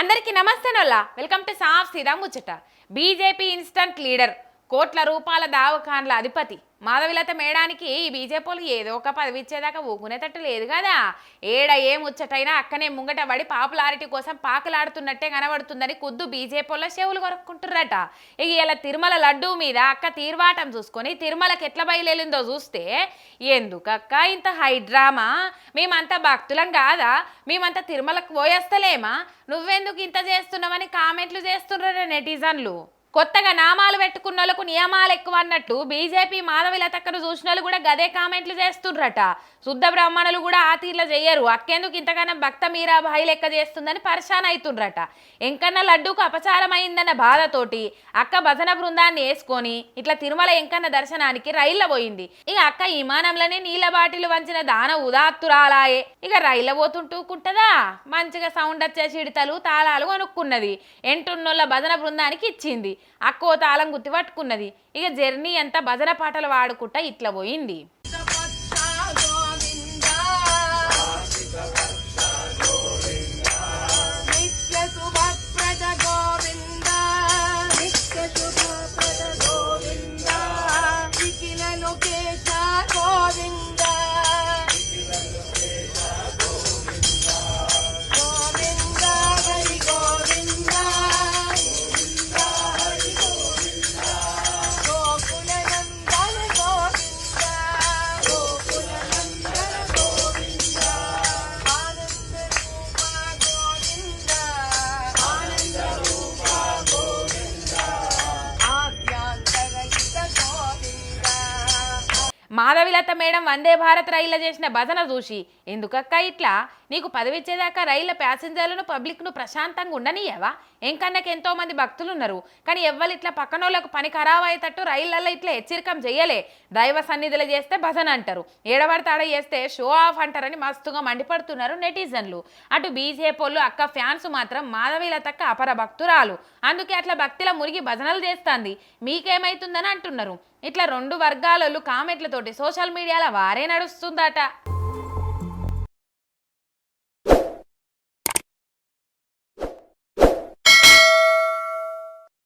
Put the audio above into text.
అందరికీ నమస్తే నొల్లా welcome to సాఫ్ సీదా ముచ్చట. బీజేపీ ఇన్స్టంట్ లీడర్ కోట్ల రూపాయల దావఖాన్ల అధిపతి. మాధవిలత మేడానికి ఈ బీజేపీలు ఏదో ఒక పదవి ఇచ్చేదాకా ఊగునేటట్టు లేదు కదా. ఏడ ఏ ముచ్చటైనా అక్కనే ముంగట పడి పాపులారిటీ కోసం పాకులాడుతున్నట్టే కనబడుతుందని కుద్దు బీజేపీలో చెవులు కొరుక్కుంటుర్రట. ఇక ఇలా తిరుమల లడ్డూ మీద అక్క తీర్వాటం చూసుకొని తిరుమలకి ఎట్లా బయలుదేరిందో చూస్తే ఎందుకక్క ఇంత హై డ్రామా? మేమంతా భక్తులం కాదా? మేమంతా తిరుమలకు పోయేస్తలేమా? నువ్వెందుకు ఇంత చేస్తున్నావని కామెంట్లు చేస్తున్నారా నెటిజన్లు. కొత్తగా నామాలు పెట్టుకున్నోళ్ళకు నియమాలు ఎక్కువ అన్నట్టు బీజేపీ మాధవిలతక్కను చూసిన వాళ్ళు కూడా గదే కామెంట్లు చేస్తుండ్రట. శుద్ధ బ్రాహ్మణులు కూడా ఆ తీర్ల చేయరు. అక్కెందుకు ఇంతగానో భక్త మీరాబాయి లెక్క చేస్తుందని పరిశాన్ అవుతుండ్రట ఎంకన్న లడ్డూకు అపచారమైందన్న బాధతోటి అక్క భజన బృందాన్ని వేసుకొని ఇట్లా తిరుమల ఎంకన్న దర్శనానికి రైల్లో పోయింది. ఇక అక్క విమానంలోనే నీళ్ళ బాటిలు వంచిన దాన ఉదాత్తురాలాయే. ఇక రైళ్ళ పోతుంటూకుంటదా మంచిగా సౌండ్ వచ్చే చిడతలు తాళాలు కొనుక్కున్నది. ఎంటున్నోళ్ళ భజన బృందానికి ఇచ్చింది. అక్కో తాళం గుత్తి పట్టుకున్నది. ఇక జర్నీ అంతా భజన పాటలు వాడుకుంటా ఇట్లా పోయింది. మాధవిలత మేడం వందే భారత్ రైళ్ళ చేసిన భజన చూసి ఎందుకక్క ఇట్లా? నీకు పదవిచ్చేదాకా రైళ్ళ ప్యాసింజర్లను పబ్లిక్ను ప్రశాంతంగా ఉండనీయవా? ఎంకన్నకి ఎంతో మంది భక్తులు ఉన్నారు కానీ ఎవ్వరు ఇట్లా పక్కనోళ్ళకు పని ఖరాబ్ అయ్యేటట్టు రైళ్ళల్లో ఇట్లా హెచ్చరికం చేయలే దైవ సన్నిధులు చేస్తే భజన అంటారు. ఏడబడతాడ ఆడ చేస్తే షో ఆఫ్ అంటారని మస్తుగా మండిపడుతున్నారు నెటిజన్లు. అటు బీజేపోళ్ళు అక్క ఫ్యాన్స్ మాత్రం మాధవిలతక్క అపర భక్తురాలు. అందుకే అట్లా భక్తిలో మురిగి భజనలు చేస్తుంది. మీకేమైతుందని అంటున్నారు. ఇట్లా రెండు వర్గాలలో కామెంట్లతోటి సోషల్ మీడియాలో వారే నడుస్తుందట.